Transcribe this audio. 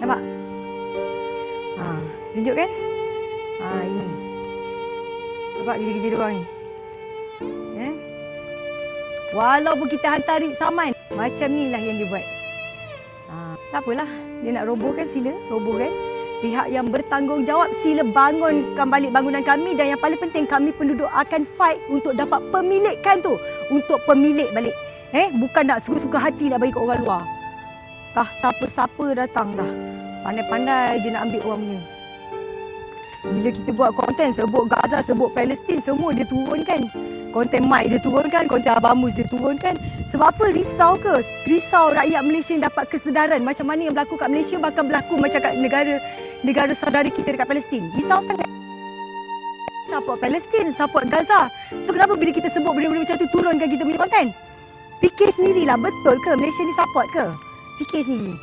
Nampak? Ha, tunjuk kan? Ha, ini. Nampak kerja-kerja dia orang ni? Eh? Walaupun kita hantar Saman, macam ni lah yang dia buat. Ha, tak apalah, dia nak robohkan sila, robohkan. Pihak yang bertanggungjawab sila bangunkan balik bangunan kami dan yang paling penting kami penduduk akan fight untuk dapat pemilikkan tu. Untuk pemilik balik. Eh, bukan nak suka-suka hati nak bagi kat orang luar. Tah siapa-siapa datang dah. Pandai-pandai je nak ambil orang punya. Bila kita buat konten sebut Gaza, sebut Palestin, semua dia turunkan. Konten Mike dia turunkan, konten Abang Mus dia turunkan. Sebab apa? Risau ke? Risau rakyat Malaysia yang dapat kesedaran macam mana yang berlaku kat Malaysia bakal berlaku macam kat negara negara saudara kita dekat Palestin. Risau sangat. Support Palestin, support Gaza. So kenapa bila kita sebut benda-benda macam tu turunkan kita punya konten? Fikir sendirilah betul ke Malaysia ni support ke? Bir kez iyi.